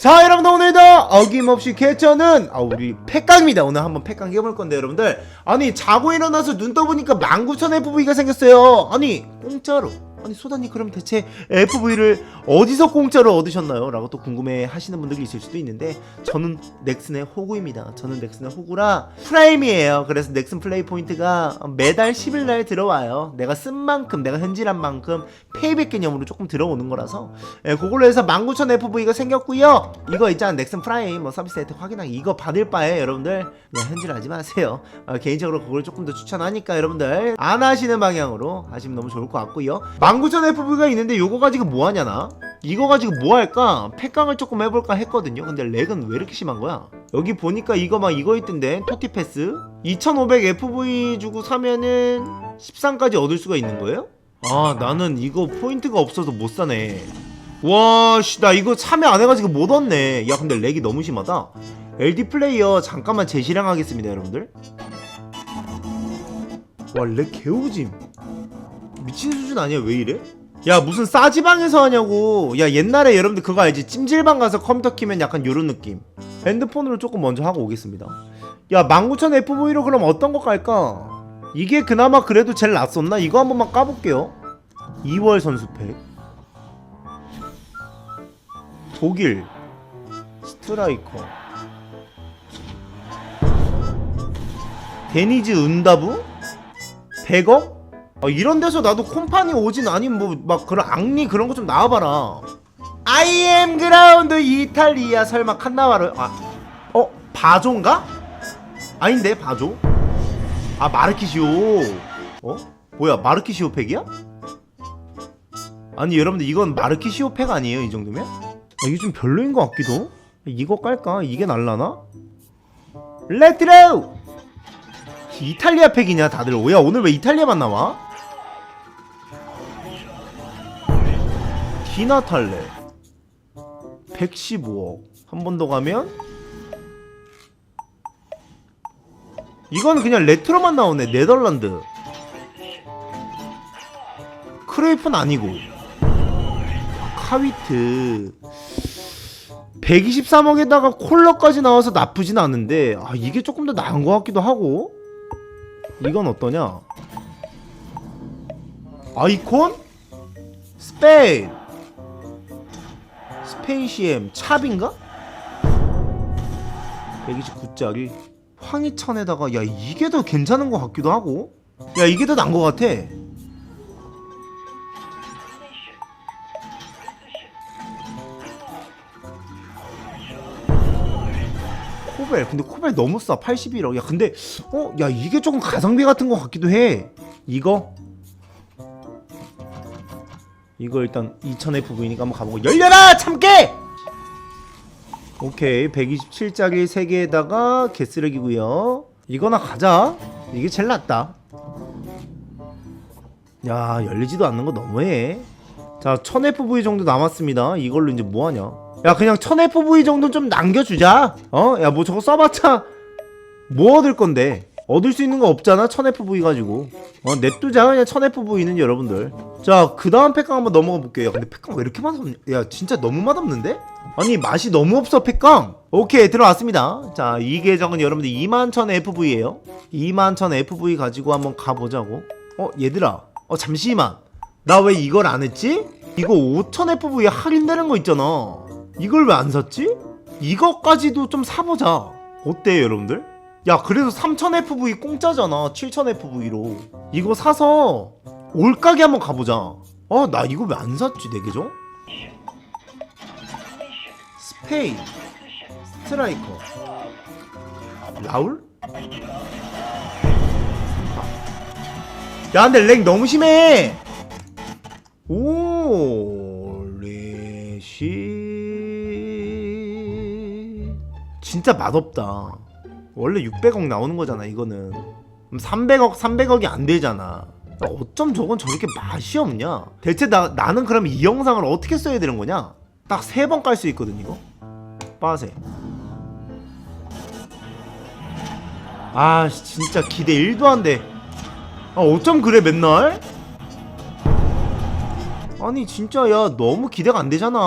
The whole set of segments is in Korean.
자 여러분들 오늘도 어김없이 개쩌는 아 우리 팩강입니다. 오늘 한번 팩강 해볼 건데 여러분들. 아니 자고 일어나서 눈 떠보니까 19,000 FV가 생겼어요. 아니 공짜로 아니 소다님 그럼 대체 FV를 어디서 공짜로 얻으셨나요? 라고 또 궁금해 하시는 분들이 있을 수도 있는데 저는 넥슨의 호구입니다 저는 넥슨의 호구라 프라임이에요 그래서 넥슨 플레이 포인트가 매달 10일날 들어와요 내가 쓴 만큼 내가 현질한 만큼 페이백 개념으로 조금 들어오는 거라서 예, 그걸로 해서 19,000 FV가 생겼고요. 이거 있잖아 넥슨 프라임 뭐 서비스 혜택 확인하기 이거 받을 바에 여러분들 그냥 현질하지 마세요. 어, 개인적으로 그걸 조금 더 추천하니까 여러분들 안 하시는 방향으로 하시면 너무 좋을 것 같고요. 19,000 FV가 있는데 요거 가지고 뭐 하냐나? 이거 가지고 뭐 할까? 팩강을 조금 해볼까 했거든요. 근데 렉은 왜 이렇게 심한 거야? 여기 보니까 이거 막 이거 있던데 토티 패스 2,500 FV 주고 사면은 13까지 얻을 수가 있는 거예요? 아 나는 이거 포인트가 없어서 못 사네 와씨 나 이거 참여 안 해가지고 못 얻네 야 근데 렉이 너무 심하다 LD 플레이어 잠깐만 재실행 하겠습니다 여러분들 와 렉 개오짐 미친 수준 아니야? 왜 이래? 야 무슨 싸지방에서 하냐고. 야 옛날에 여러분들 그거 알지? 찜질방 가서 컴퓨터 키면 약간 요런 느낌. 핸드폰으로 조금 먼저 하고 오겠습니다. 야 19,000 FV로 그럼 어떤 거 깔까? 이게 그나마 그래도 제일 낫었나? 이거 한 번만 까볼게요. 2월 선수팩. 독일. 스트라이커. 데니즈 은다부? 100억? 아, 이런 데서 나도 콤파니 오진 아니면 뭐막 그런 악리 그런 거 좀 나와봐라 IM 그라운드 이탈리아 설마 칸나와르 아 어? 바조인가? 아닌데 바조? 아 마르키시오 어? 뭐야 마르키시오 팩이야? 아니 여러분들 이건 마르키시오 팩 아니에요 이 정도면? 아, 이게 좀 별로인 것 같기도 이거 깔까? 이게 날라나? 레트로! 이탈리아 팩이냐 다들 오야 오늘 왜 이탈리아만 나와? 디나탈레. 115억. 한 번 더 가면? 이건 그냥 레트로만 나오네. 네덜란드. 크레이프는 아니고. 카위트. 123억에다가 콜러까지 나와서 나쁘진 않은데 아 이게 조금 더 나은 것 같기도 하고. 이건 어떠냐? 아이콘? 스페인 CM 찹인가? 129짜리 황희천에다가 야 이게 더 괜찮은 것 같기도 하고. 야 이게 더 나은 것 같아. 코벨 근데 코벨 너무 싸. 81억. 야 근데 어 야 이게 조금 가성비 같은 것 같기도 해. 이거 이거 일단 2000FV니까 한번 가보고. 열려라! 참깨! 오케이. 127짜리 3개에다가 개쓰레기고요. 이거나 가자. 이게 제일 낫다. 야 열리지도 않는 거 너무해. 자 1000FV 정도 남았습니다. 이걸로 이제 뭐하냐? 야 그냥 1000FV 정도 좀 남겨주자. 어? 야 뭐 저거 써봤자 뭐 얻을 건데 얻을 수 있는 거 없잖아 1000FV 가지고. 어 냅두자 그냥 1000FV는 여러분들. 자 그 다음 팩강 한번 넘어가 볼게요. 근데 팩강 왜 이렇게 맛없냐? 야 진짜 너무 맛없는데? 아니 맛이 너무 없어 팩강 오케이 들어왔습니다. 자 이 계정은 여러분들 21000 FV에요. 21000 FV 가지고 한번 가보자고. 어 얘들아. 어 잠시만. 나 왜 이걸 안 했지? 이거 5000 FV 할인되는 거 있잖아. 이걸 왜 안 샀지? 이거까지도 좀 사보자. 어때요 여러분들? 야 그래도 3000 FV 공짜잖아. 7000 FV로. 이거 사서 올가게 한번 가보자. 아나 이거 왜 안 샀지 내 계정? 스페인. 스트라이커. 라울? 야 근데 렉 너무 심해. 오 레시. 진짜 맛없다 원래 600억 나오는 거잖아 이거는. 그럼 300억 300억이 안 되잖아. 어쩜 저건 저렇게 맛이 없냐? 대체 나, 나는 그럼 이 영상을 어떻게 써야 되는 거냐? 딱 세 번 깔 수 있거든 이거. 빠세. 아 씨, 진짜 기대 1도 안돼. 아 어쩜 그래 맨날? 아니 진짜 야 너무 기대가 안 되잖아.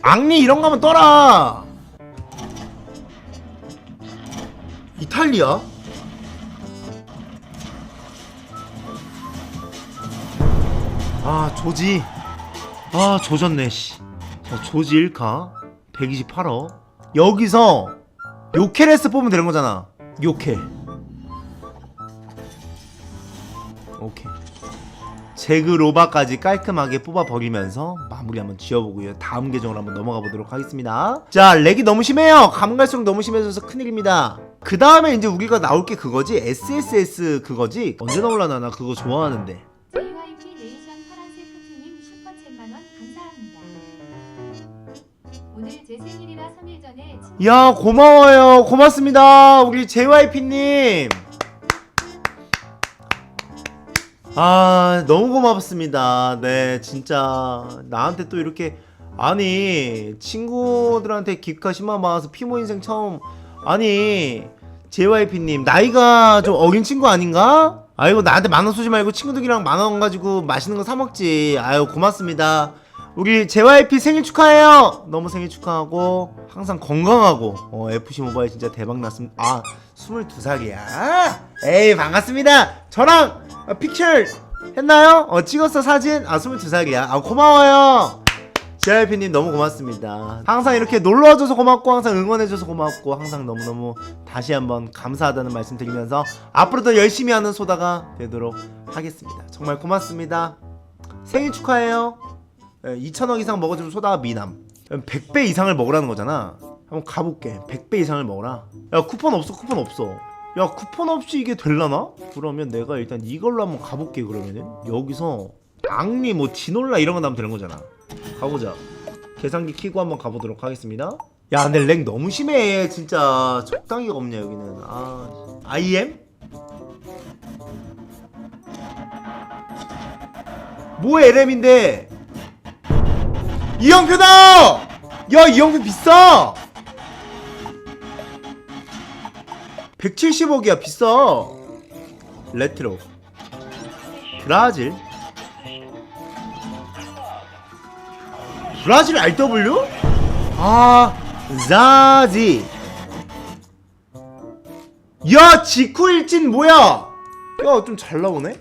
앙리 이런 거 하면 떠라 이탈리아? 아 조지. 아 조졌네 씨. 자, 조지 1카? 128억? 여기서 요케레스 뽑으면 되는 거잖아. 요케. 오케이. 제그 로바까지 깔끔하게 뽑아버리면서 마무리 한번 지어보고요. 다음 계정으로 한번 넘어가 보도록 하겠습니다. 자 렉이 너무 심해요. 가면 갈수록 너무 심해져서 큰일입니다 그 다음에 이제 우리가 나올 게 그거지? SSS 그거지? 언제 나올라나 나 그거 좋아하는데. JYP 네이션 파란색 푸트님 슈퍼챗 만원 감사합니다. 오늘 제 생일이라 3일 전에 친- 야 고마워요. 고맙습니다 우리 JYP님. 아 너무 고맙습니다. 네 진짜 나한테 또 이렇게 아니 친구들한테 기가 10만 받아서 피모 인생 처음 아니 JYP님 나이가 좀 어린 친구 아닌가? 아이고 나한테 만원 쏘지 말고 친구들이랑 만 원 가지고 맛있는 거 사 먹지. 아유 고맙습니다. 우리 JYP 생일 축하해요. 너무 생일 축하하고 항상 건강하고. 어, FC 모바일 진짜 대박 났습니다. 아 22살이야. 에이 반갑습니다. 저랑 어, 픽처 했나요? 어 찍었어 사진? 아 22살이야. 아 고마워요 JYP님 너무 고맙습니다. 항상 이렇게 놀러와줘서 고맙고 항상 응원해줘서 고맙고 항상 너무너무 다시 한번 감사하다는 말씀 드리면서 앞으로도 열심히 하는 소다가 되도록 하겠습니다. 정말 고맙습니다. 생일 축하해요. 2천억 이상 먹어주면 소다가 미남. 100배 이상을 먹으라는 거잖아. 한번 가볼게. 100배 이상을 먹어라. 야 쿠폰 없어 쿠폰 없어. 야 쿠폰 없이 이게 될라나? 그러면 내가 일단 이걸로 한번 가볼게 그러면은 여기서 앙리 뭐 디놀라 이런 거 나면 되는 거잖아. 가보자. 계산기 키고 한번 가보도록 하겠습니다. 야, 근데 렉 너무 심해. 진짜 적당히가 없냐 여기는. 아, IM? 뭐 LM인데? 이영표다! 야, 이영표 비싸! 170억이야 비싸. 레트로. 브라질. 브라질 RW? 아, 자지. 야, 지쿠 일진 뭐야? 야, 좀 잘 나오네.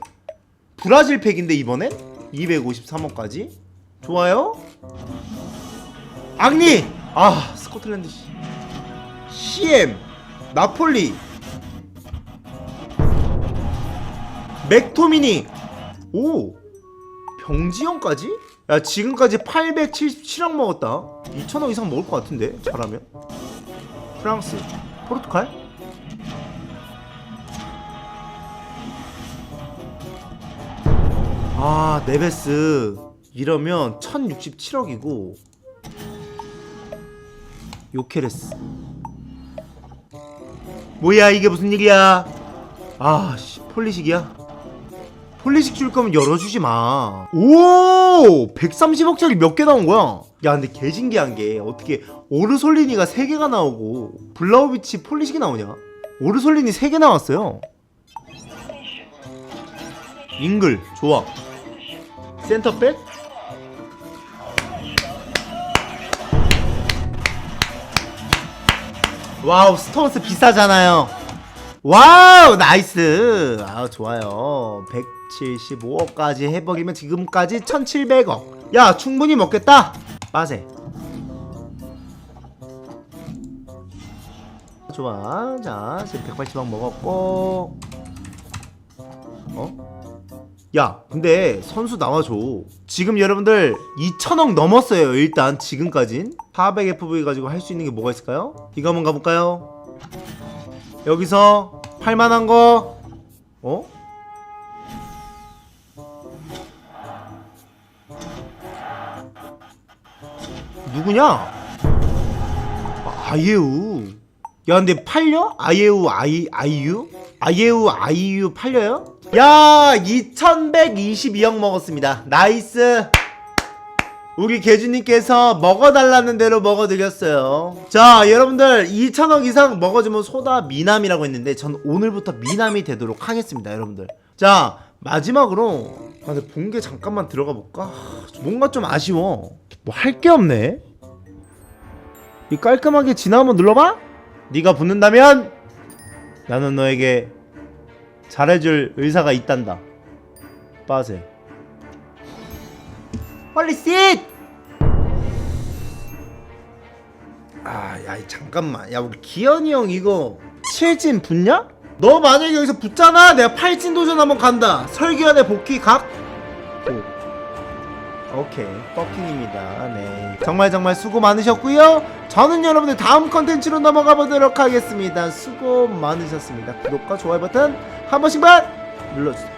브라질 팩인데 이번엔 253억까지. 좋아요. 앙리. 아, 스코틀랜드 씨. CM 나폴리. 맥토미니. 오. 병지형까지? 야 지금까지 877억 먹었다. 2천억 이상 먹을 것 같은데 잘하면? 프랑스 포르투갈? 아 네베스. 이러면 1067억이고 요케레스. 뭐야 이게 무슨 일이야? 아씨 폴리식이야 폴리식 줄 거면 열어주지 마. 오! 130억짜리 몇 개 나온 거야? 야, 근데 개 신기한 게 어떻게 오르솔리니가 3개가 나오고 블라우비치 폴리식이 나오냐? 오르솔리니 3개 나왔어요. 잉글, 좋아. 센터백? 와우, 스톤스 비싸잖아요. 와우 나이스. 아 좋아요. 175억까지 해버리면 지금까지 1700억. 야 충분히 먹겠다. 빠세. 좋아. 자 지금 180억 먹었고. 어? 야 근데 선수 나와줘. 지금 여러분들 2천억 넘었어요 일단 지금까진. 400FV 가지고 할 수 있는 게 뭐가 있을까요? 이거 한번 가볼까요? 여기서 팔만한 거 어? 누구냐? 아, 아예우 야 근데 팔려? 아예우 아이 아이유? 아예우 아이유 팔려요? 야 2122억 먹었습니다 나이스 우리 개주님께서 먹어달라는 대로 먹어드렸어요. 자, 여러분들 2천억 이상 먹어주면 소다 미남이라고 했는데 전 오늘부터 미남이 되도록 하겠습니다, 여러분들. 자, 마지막으로 아, 근데 본게 잠깐만 들어가 볼까? 뭔가 좀 아쉬워. 뭐 할 게 없네. 이 깔끔하게 지나 한번 눌러봐? 네가 붙는다면 나는 너에게 잘해줄 의사가 있단다 빠세 빨리 쉿! 아, 야, 잠깐만. 야, 우리 기현이 형 이거 칠진 붙냐? 너 만약에 여기서 붙잖아. 내가 팔진 도전 한번 간다. 설기현의 복귀 각. 오. 오케이, 버킹입니다. 네. 정말 정말 수고 많으셨고요. 저는 여러분들 다음 컨텐츠로 넘어가 보도록 하겠습니다. 수고 많으셨습니다. 구독과 좋아요 버튼 한 번씩만 눌러주세요.